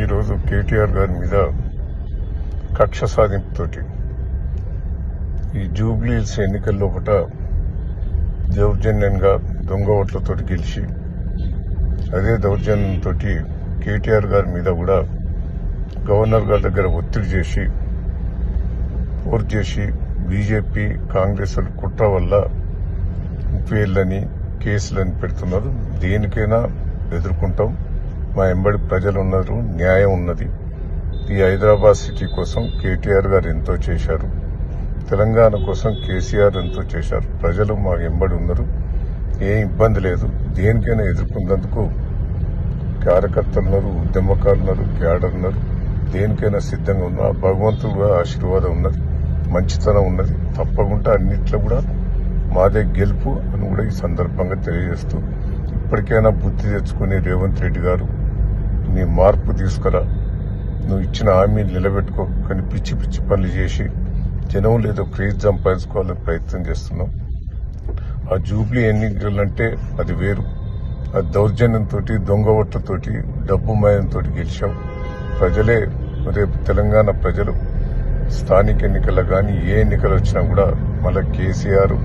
ఈరోజు కేటీఆర్ గారి మీద కక్ష సాధింపుతోటి ఈ జూబ్లీస్ ఎన్నికల్లో పూట దౌర్జన్యంగా దొంగ ఓట్లతో గెలిచి అదే దౌర్జన్యంతో కేటీఆర్ గారి మీద కూడా గవర్నర్ గారి దగ్గర ఒత్తిడి చేసి ఫోర్స్ చేసి బీజేపీ కాంగ్రెస్ కుట్ర వల్ల ముప్పేళ్ళని కేసులని పెడుతున్నారు. దేనికైనా ఎదుర్కొంటాం. మా ఎంబడి ప్రజలు ఉన్నారు న్యాయం ఉన్నది. ఈ హైదరాబాద్ సిటీ కోసం కేటీఆర్ గారు ఎంతో చేశారు. తెలంగాణ కోసం కేసీఆర్ ఎంతో చేశారు. ప్రజలు మా ఎంబడి ఉన్నారు. ఏ ఇబ్బంది లేదు. దేనికైనా ఎదుర్కొన్నందుకు కార్యకర్తలు ఉన్నారు ఉద్యమకారులు ఉన్నారు క్యాడర్ ఉన్నారు దేనికైనా సిద్ధంగా ఉన్నా భగవంతుడు ఆశీర్వాదం ఉన్నది. మంచితనం ఉన్నది. తప్పకుండా అన్నిట్లో కూడా మాదే గెలుపు అని కూడా ఈ సందర్భంగా తెలియజేస్తూ ఇప్పటికైనా బుద్ధి తెచ్చుకుని రేవంత్ రెడ్డి గారు నీ మార్పు తీసుకురా. నువ్వు ఇచ్చిన హామీలు నిలబెట్టుకో కానీ పిచ్చి పిచ్చి పనులు చేసి జనం లేదో క్రేజ్ సంపాదించుకోవాలని ప్రయత్నం చేస్తున్నాం ఆ జూబ్లీ ఎన్నికలంటే అది వేరు. ఆ దౌర్జన్యంతో దొంగ ఓట్లతోటి డబ్బు మయంతో గెలిచాం ప్రజలే రేపు తెలంగాణ ప్రజలు స్థానిక ఎన్నికల కానీ ఏ ఎన్నికలు వచ్చినా కూడా మళ్ళీ కేసీఆర్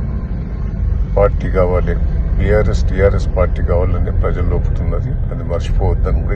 పార్టీ కావాలి. బీఆర్ఎస్ టీఆర్ఎస్ పార్టీ కావాలని ప్రజల్లోపుతున్నది అది మర్చిపోవద్దని కూడా